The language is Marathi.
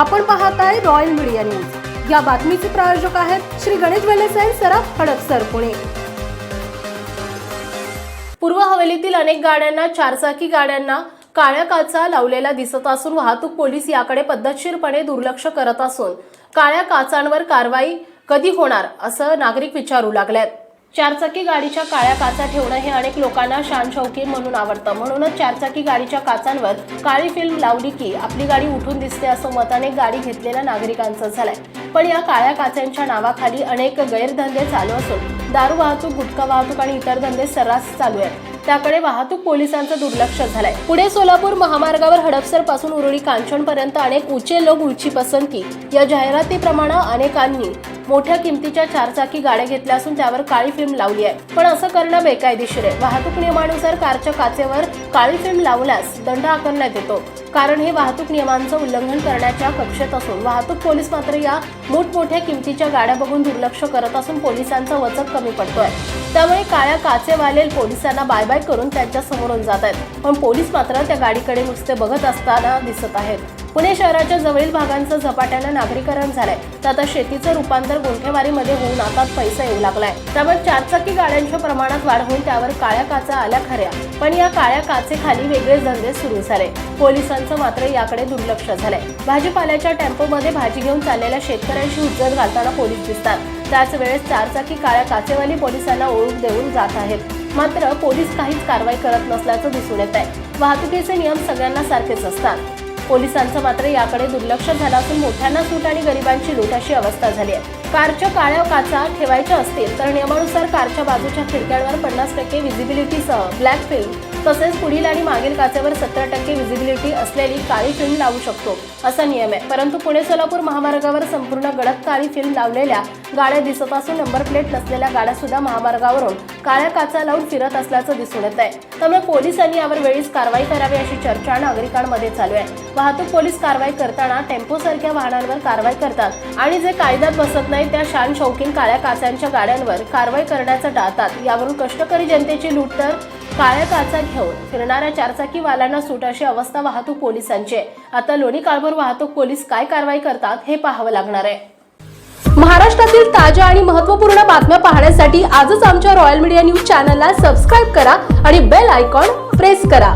आपण पाहत आहे रॉयल मीडिया न्यूज या बातमीचे प्रायोजक आहेत श्री गणेश वेलेसाई सराफ हडपसर पुणे. पूर्व हवेलीतील अनेक गाड्यांना चारचाकी गाड्यांना काळ्या काचा लावलेला दिसत असून वाहतूक पोलीस याकडे पद्धतशीरपणे दुर्लक्ष करत असून काळ्या काचांवर कारवाई कधी होणार असं नागरिक विचारू लागलेत. चारचाकी गाडीच्या काळ्या काचा ठेवणं हे अनेक लोकांना शान शौकीन म्हणून आवडतं. म्हणूनच चारचाकी गाडीच्या काचांवर काळी फिल्म लावली की आपली गाडी उठून दिसते असं मताने गाडी घेतलेल्या नागरिकांचं झालंय. पण या काळ्या काचांच्या नावाखाली अनेक गैरधंदे चालू असून दारू वाहतूक गुटखा वाहतूक आणि इतर धंदे सर्रास चालू आहेत. त्याकडे वाहतूक पोलिसांचं दुर्लक्ष झालंय. पुणे सोलापूर महामार्गावर हडपसरपासून उरुळी कांचन पर्यंत अनेक उचे लोक उची पसंती. या जाहिरातीप्रमाणे अनेकांनी मोठ्या किमतीच्या चारचाकी गाड्या घेतल्या असून त्यावर काळी फिल्म लावली आहे. पण असं करणं बेकायदेशीर आहे. वाहतूक नियमानुसार कारच्या काचेवर काळी फिल्म लावल्यास दंड आकारण्यात येतो. कारण हे वाहतूक नियमांचं उल्लंघन करण्याच्या कक्षेत असून वाहतूक पोलीस मात्र या मोठमोठ्या किमतीच्या गाड्या बघून दुर्लक्ष करत असून पोलिसांचा वचक कमी पडतोय. त्यामुळे काळ्या काचेवाले पोलिसांना बाय बाय करून त्यांच्या समोरून जात आहेत. पण पोलीस मात्र त्या गाडीकडे नुसते बघत असताना दिसत आहेत. पुणे शहराच्या जवळील भागांचं झपाट्यानं नागरीकरण झालंय. तर आता शेतीचं रूपांतर गुंठेवारीमध्ये होऊन आता पैसा येऊ लागलाय. त्यामुळे चारचाकी गाड्यांच्या प्रमाणात वाढ होऊन त्यावर काळ्या काचा आल्या खऱ्या. पण या काळ्या काचेखाली वेगळे धंदे सुरू झाले. पोलिसांचं मात्र याकडे दुर्लक्ष झालंय. भाजीपाल्याच्या टेम्पोमध्ये भाजी घेऊन चाललेल्या शेतकऱ्यांशी उज्जत घालताना पोलीस दिसतात. त्याच वेळेस चारचाकी काळ्या काचेवाली पोलिसांना ओळख देऊन जात आहेत. मात्र पोलीस काहीच कारवाई करत नसल्याचं दिसून येत आहे वाहतुकीचे नियम सगळ्यांना सारखेच असतात. पोलिसांचं मात्र याकडे दुर्लक्ष झालं असून मोठ्यांना सूट आणि गरिबांची लूट अशी अवस्था झाली आहे. कारच्या काळ्या काचा ठेवायच्या असतील तर नियमानुसार कारच्या बाजूच्या खिडक्यांवर पन्नास टक्के विजिबिलिटीसह ब्लॅक फिल्म तसेच पुढील आणि मागील काचेवर सत्तर टक्के विजिबिलिटी असलेली काळी फिल्म लावू शकतो असा नियम आहे. परंतु पुणे सोलापूर महामार्गावर संपूर्ण गडद काळी फिल्म लावलेल्या गाड्या दिसत असून नंबर प्लेट नसलेल्या गाड्या सुद्धा महामार्गावरून काळ्या काचा लावून फिरत असल्याचं दिसून येत आहे त्यामुळे पोलिसांनी यावर वेळीच कारवाई करावी अशी चर्चा नागरिकांमध्ये चालू आहे. वाहतूक पोलीस कारवाई करताना टेम्पो सारख्या वाहनांवर कारवाई करतात आणि जे कायद्यात बसत नाही त्या शान शौकीन काळ्या काचांच्या गाड्यांवर कारवाई करण्याचं टाळतात यावरून कष्टकरी जनतेची लूट तर काळ्या काचा घेऊन फिरणाऱ्या चारचाकी वाल्यांना सूट अशी अवस्था वाहतूक पोलिसांची आहे. आता लोणी काळभोर वाहतूक पोलीस काय कारवाई करतात हे पाहावं लागणार आहे. महाराष्ट्रातील ताज्या आणि महत्त्वपूर्ण बातम्या पाहण्यासाठी आजच आमच्या रॉयल मीडिया न्यूज चॅनलला सबस्क्राईब करा आणि बेल आयकॉन प्रेस करा.